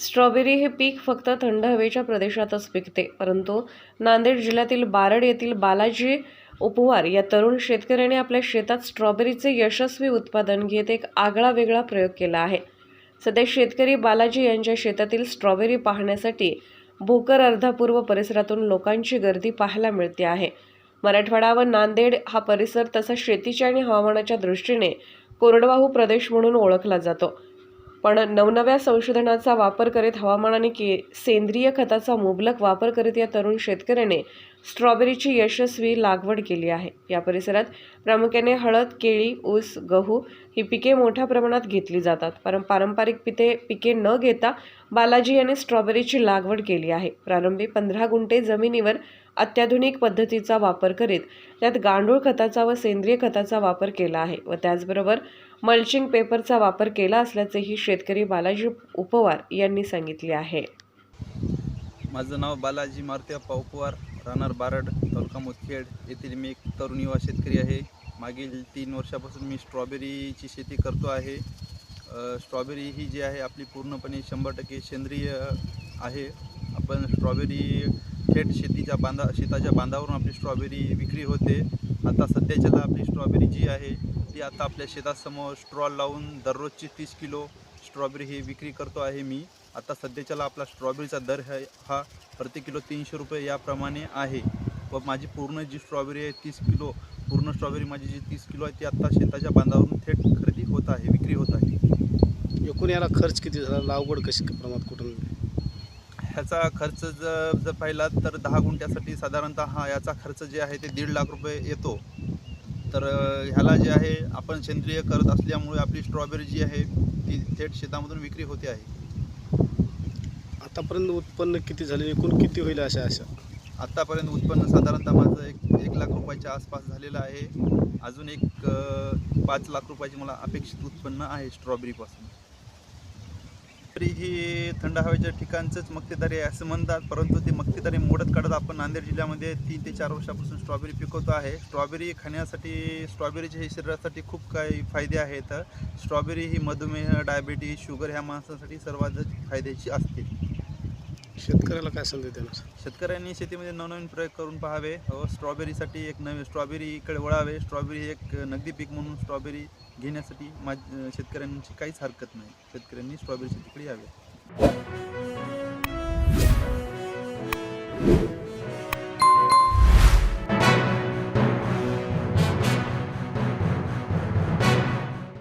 Strawberry हे पीक फक्त थंड हवेच्या प्रदेशातच पिकते परंतु नांदेड जिल्ह्यातील बारड येथील बालाजी उपवार या तरुण शेतकऱ्याने आपल्या शेतात स्ट्रॉबेरीचे यशस्वी उत्पादन घेत एक आगळा वेगळा प्रयोग केला आहे. सध्या शेतकरी बालाजी यांच्या शेतातील स्ट्रॉबेरी पाहण्यासाठी भोकर अर्धापूर्व परिसरातून लोकांची गर्दी पाहायला मिळते आहे. मराठवाडा व नांदेड हा परिसर तसा शेतीच्या आणि हवामानाच्या दृष्टीने कोरडवाहू प्रदेश म्हणून ओळखला जातो. पण नवनव्या संशोधनाचा वापर करीत हवामानाने के सेंद्रिय खताचा मुबलक वापर करीत या तरुण शेतकऱ्याने स्ट्रॉबेरीची यशस्वी लागवड केली आहे. या परिसरात प्रामुख्याने हळद केळी ऊस गहू ही पिके मोठ्या प्रमाणात घेतली जातात. परं पारंपरिक पिते पिके न घेता बालाजी यांनी स्ट्रॉबेरीची लागवड केली आहे. प्रारंभी पंधरा गुंठे जमिनीवर अत्याधुनिक पद्धतीचा वापर करीत त्यात गांडूळ खताचा व सेंद्रिय खताचा वापर केला आहे व त्याचबरोबर मल्चिंग पेपरचा वापर केला असल्याचेही शेतकरी बालाजी उपवार यांनी सांगितले आहे. माझं नाव बालाजी मारुती उपवार राहणार बारड तालुका मुदखेड येथील मी एक तरुण युवा शेतकरी आहे. मागील तीन वर्षापासून मी स्ट्रॉबेरीची शेती करतो आहे. स्ट्रॉबेरी ही जी आहे आपली पूर्णपणे शंभर टक्के सेंद्रिय आहे. आपण स्ट्रॉबेरी थेट शेतीच्या बांधा शेताच्या बांधावरून आपली स्ट्रॉबेरी विक्री होते. आता सध्याच्याला आपली स्ट्रॉबेरी जी आहे ती आता आपल्या शेतासमोर स्ट्रॉल लावून दररोजची तीस किलो स्ट्रॉबेरी ही विक्री करतो आहे मी. आता सध्याच्याला आपला स्ट्रॉबेरीचा दर है हा प्रति किलो तीनशे रुपये याप्रमाणे आहे. व माझी पूर्ण जी स्ट्रॉबेरी आहे तीस किलो पूर्ण स्ट्रॉबेरी माझी जी तीस किलो आहे ती आत्ता शेताच्या बांधावरून थेट खरेदी होत आहे विक्री होत आहे. एकूण याला खर्च किती झाला? लागवड कशी प्रमाणात कुठून? ह्याचा खर्च जर जर पाहिला तर दहा गुंठ्यासाठी साधारणतः हा याचा खर्च जे आहे ते दीड लाख रुपये येतो. तर ह्याला जे आहे आपण सेंद्रिय करत असल्यामुळे आपली स्ट्रॉबेरी जी आहे ती थेट शेतामधून विक्री होते आहे. आतापर्यंत उत्पन्न किती झाले? एकूण किती होईल अशा अशा आत्तापर्यंत उत्पन्न साधारणतः माझं एक एक लाख रुपयाच्या आसपास झालेलं आहे. अजून एक पाच लाख रुपयाची मला अपेक्षित उत्पन्न आहे स्ट्रॉबेरीपासून तरी ही थंड हवेच्या ठिकाणचंच मक्तेदारी आहे असं म्हणतात. परंतु ती मक्तेदारी मोडत काढत आपण नांदेड जिल्ह्यामध्ये तीन ते चार वर्षापासून स्ट्रॉबेरी पिकवतो आहे. स्ट्रॉबेरी खाण्यासाठी स्ट्रॉबेरीचे हे शरीरासाठी खूप काही फायदे आहेत. स्ट्रॉबेरी ही मधुमेह डायबेटीज शुगर ह्या माणसासाठी सर्वात फायद्याची असते. शेतकऱ्याला काय संधी देणार? शेतकऱ्यांनी शेतीमध्ये नवनवीन प्रयोग करून पाहावे. व स्ट्रॉबेरीसाठी एक नवीन स्ट्रॉबेरीकडे वळावे. स्ट्रॉबेरी एक नगदी पीक म्हणून स्ट्रॉबेरी घेण्यासाठी मा शेतकऱ्यांची काहीच हरकत नाही. शेतकऱ्यांनी स्ट्रॉबेरी शेतीकडे यावे.